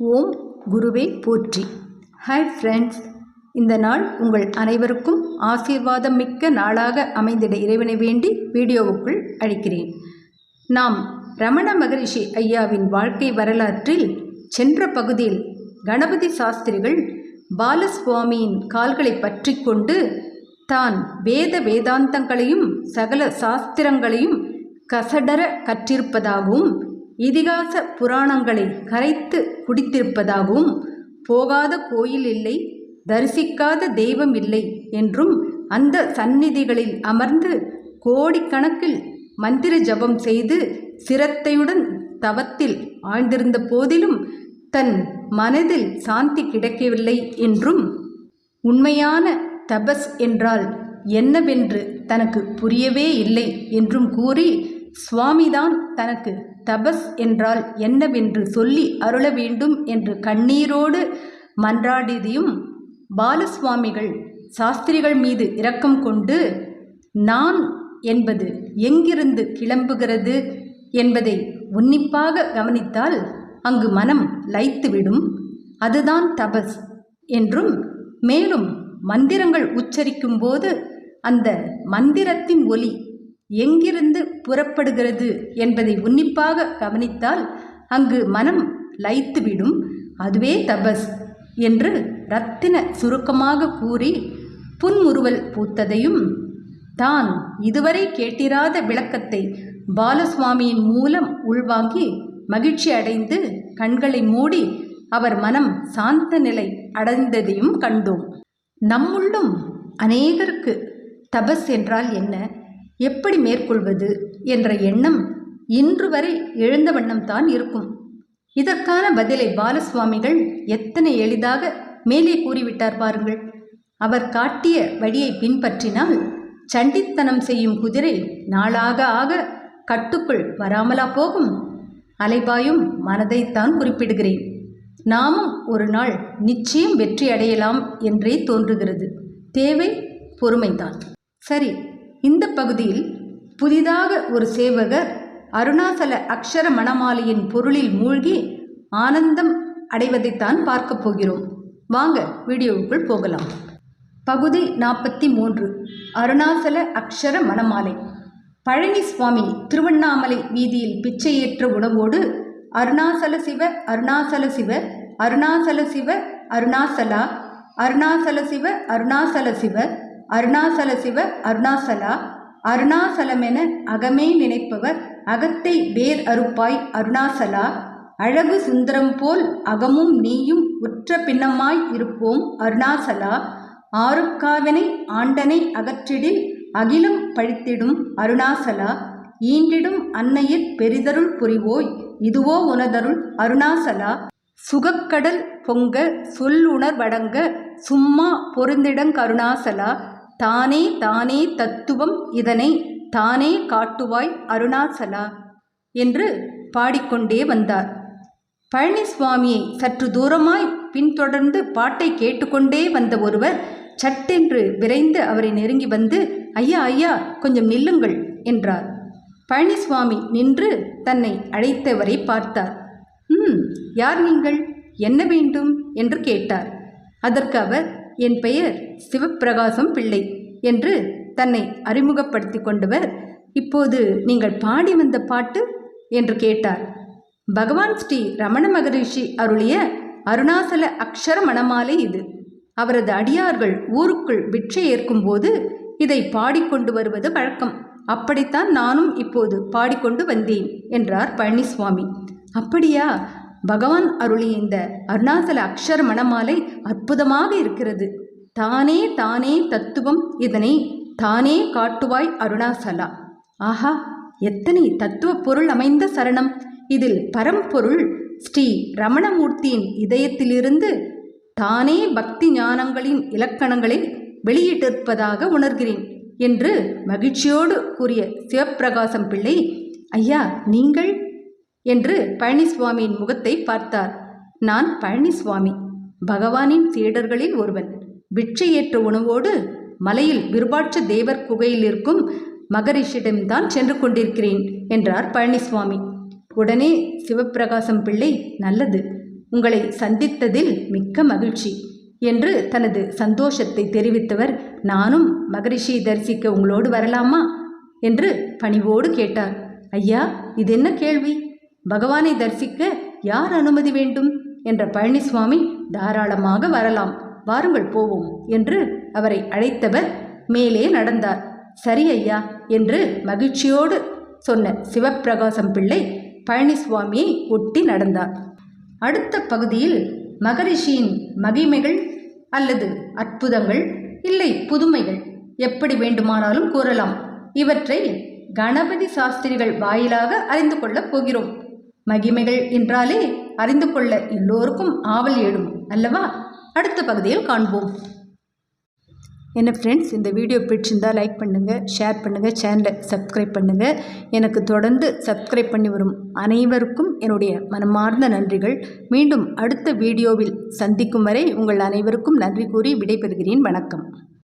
ஓம் குருவே போற்றி. Hi friends இந்த நாள் உங்கள் அனைவருக்கும் ஆசீர்வாதம் மிக்க நாளாக அமைந்திட இறைவனை வேண்டி வீடியோவுக்குள் அழைக்கிறேன். நாம் ரமண மகரிஷி ஐயாவின் வாழ்க்கை வரலாற்றில் சென்ற பகுதியில் கணபதி சாஸ்திரிகள் பாலசுவாமியின் கால்களை பற்றி கொண்டு தான் வேத வேதாந்தங்களையும் சகல சாஸ்திரங்களையும் கசடர கற்றிருப்பதாகவும் இதிகாச புராணங்களை கரைத்து குடித்திருப்பதாகவும் போகாத கோயில் இல்லை தரிசிக்காத தெய்வம் இல்லை என்றும் அந்த சந்நிதிகளில் அமர்ந்து கோடிக்கணக்கில் மந்திர ஜபம் செய்து சிரத்தையுடன் தவத்தில் ஆழ்ந்திருந்த போதிலும் தன் மனதில் சாந்தி கிடைக்கவில்லை என்றும் உண்மையான தபஸ் என்றால் என்னவென்று தனக்கு புரியவே இல்லை என்றும் கூறி சுவாமிதான் தனக்கு தபஸ் என்றால் என்னவென்று சொல்லி அருள வேண்டும் என்று கண்ணீரோடு மன்றாடியதையும் பாலசுவாமிகள் சாஸ்திரிகள் மீது இரக்கம் கொண்டு நான் என்பது எங்கிருந்து கிளம்புகிறது? என்பதை உன்னிப்பாக கவனித்தால் அங்கு மனம் லைத்துவிடும் அதுதான் தபஸ் என்றும் மேலும் மந்திரங்கள் உச்சரிக்கும் போது அந்த மந்திரத்தின் ஒலி எங்கிருந்து புறப்படுகிறது என்பதை உன்னிப்பாக கவனித்தால் அங்கு மனம் லைத்துவிடும் அதுவே தபஸ் என்று ரத்தின சுருக்கமாக கூறி புன்முறுவல் பூத்ததையும் தான் இதுவரை கேட்டிராத விளக்கத்தை பாலசுவாமியின் மூலம் உள்வாங்கி மகிழ்ச்சி அடைந்து கண்களை மூடி அவர் மனம் சாந்த நிலை அடைந்ததையும் கண்டோம். நம்முள்ளும் அநேகருக்கு தபஸ் என்றால் என்ன? எப்படி மேற்கொள்வது என்ற எண்ணம் இன்று வரை எழுந்த வண்ணம்தான் இருக்கும். இதற்கான பதிலை பாலசுவாமிகள் எத்தனை எளிதாக மேலே கூறிவிட்டார் பாருங்கள். அவர் காட்டிய வழியை பின்பற்றினால் சண்டித்தனம் செய்யும் குதிரை நாளாக ஆக கட்டுக்குள் வராமலா போகும்? அலைபாயும் மனதைத்தான் குறிப்பிடுகிறேன். நாமும் ஒரு நாள் நிச்சயம் வெற்றி அடையலாம் என்றே தோன்றுகிறது. தேவை பொறுமைதான். சரி இந்த பகுதியில் புதிதாக ஒரு சேவகர் அருணாசல அக்ஷர மணமாலையின் பொருளில் மூழ்கி ஆனந்தம் அடைவதைத்தான் பார்க்கப் போகிறோம். வாங்க வீடியோவுக்குள் போகலாம். பகுதி நாற்பத்தி மூன்று அருணாசல அக்ஷர மணமாலை. பழனி சுவாமி திருவண்ணாமலை வீதியில் பிச்சையேற்ற உணவோடு அருணாசல சிவ அருணாசல சிவ அருணாசல சிவ அருணாசலா அருணாசல சிவ அருணாசல சிவ அருணாசல சிவ அருணாசலா. அருணாசலமென அகமே நினைப்பவர் அகத்தை வேர் அறுப்பாய் அருணாசலா. அழகு சுந்தரம் போல் அகமும் நீயும் உற்ற பின்னமாய் இருப்போம் அருணாசலா. ஆருக்காவினை ஆண்டனை அகற்றிடில் அகிலம் பழித்திடும் அருணாசலா. ஈண்டிடும் அன்னையில் பெரிதருள் புரிவோய் இதுவோ உனதருள் அருணாசலா. சுகக்கடல் பொங்க சொல்லுணர்வடங்க சும்மா பொருந்திடங் கருணாசலா. தானே தானே தத்துவம் இதனை தானே காட்டுவாய் அருணாசலா என்று பாடிக்கொண்டே வந்தார். பழனிசுவாமியை சற்று தூரமாய் பின்தொடர்ந்து பாட்டை கேட்டுக்கொண்டே வந்த ஒருவர் சட்டென்று விரைந்து அவரை நெருங்கி வந்து ஐயா ஐயா கொஞ்சம் நில்லுங்கள் என்றார். பழனிசுவாமி நின்று தன்னை அழைத்தவரை பார்த்தார். ம் யார் நீங்கள்? என்ன வேண்டும்? என்று கேட்டார். அதற்கு அவர் என் பெயர் சிவப்பிரகாசம் பிள்ளை என்று தன்னை அறிமுகப்படுத்தி கொண்டவர். இப்போது நீங்கள் பாடி வந்த பாட்டு என்று கேட்டார். பகவான் ஸ்ரீ ரமண மகரிஷி அருளிய அருணாசல அக்ஷர மணமாலை இது. அவரது அடியார்கள் ஊருக்குள் பிட்சை ஏற்கும்போது இதை பாடிக்கொண்டு வருவது வழக்கம். அப்படித்தான் நானும் இப்போது பாடிக்கொண்டு வந்தேன் என்றார் பழனிசுவாமி அப்படியா? பகவான் அருளிய இந்த அருணாசல அக்ஷர மணமாலை அற்புதமாக இருக்கிறது. தானே தானே தத்துவம் இதனை தானே காட்டுவாய் அருணாசலா. ஆஹா எத்தனை தத்துவ பொருள் அமைந்த சரணம். இதில் பரம்பொருள் ஸ்ரீ ரமணமூர்த்தியின் இதயத்திலிருந்து தானே பக்தி ஞானங்களின் இலக்கணங்களை வெளியிட்டிருப்பதாக உணர்கிறேன் என்று மகிழ்ச்சியோடு கூறிய சிவப்பிரகாசம் பிள்ளை ஐயா நீங்கள் என்று பழனிசுவாமியின் முகத்தை பார்த்தார். நான் பழனிசுவாமி. பகவானின் சீடர்களில் ஒருவன். பிட்சை ஏற்ற உணவோடு மலையில் விருபாட்ச தேவர் குகையில் இருக்கும் மகரிஷிடம்தான் சென்று கொண்டிருக்கிறேன் என்றார் பழனிசுவாமி. உடனே சிவப்பிரகாசம் பிள்ளை நல்லது. உங்களை சந்தித்ததில் மிக்க மகிழ்ச்சி என்று தனது சந்தோஷத்தை தெரிவித்தவர். நானும் மகரிஷியை தரிசிக்க உங்களோடு வரலாமா? என்று பணிவோடு கேட்டார். ஐயா இது என்ன கேள்வி? பகவானை தரிசிக்க யார் அனுமதி வேண்டும்? என்ற பழனிசுவாமி தாராளமாக வரலாம். வாருங்கள் போவோம் என்று அவரை அழைத்தவர் மேலே நடந்தார். சரி ஐயா என்று மகிழ்ச்சியோடு சொன்ன சிவப்பிரகாசம் பிள்ளை பழனிசுவாமியை ஒட்டி நடந்தார். அடுத்த பகுதியில் மகரிஷியின் மகிமைகள் அல்லது அற்புதங்கள் இல்லை புதுமைகள் எப்படி வேண்டுமானாலும் கூறலாம். இவற்றை கணபதி சாஸ்திரிகள் வாயிலாக அறிந்து கொள்ளப் போகிறோம். மகிமைகள் என்றாலே அறிந்து கொள்ள எல்லோருக்கும் ஆவல் ஏடும் அல்லவா? அடுத்த பகுதியில் காண்போம். என்ன ஃப்ரெண்ட்ஸ் இந்த வீடியோ பிடிச்சிருந்தால் லைக் பண்ணுங்கள் ஷேர் பண்ணுங்கள் சேனலை சப்ஸ்கிரைப் பண்ணுங்கள் எனக்கு தொடர்ந்து சப்ஸ்கிரைப் பண்ணி வரும் அனைவருக்கும் என்னுடைய மனமார்ந்த நன்றிகள். மீண்டும் அடுத்த வீடியோவில் சந்திக்கும் வரை உங்கள் அனைவருக்கும் நன்றி கூறி விடைபெறுகிறேன். வணக்கம்.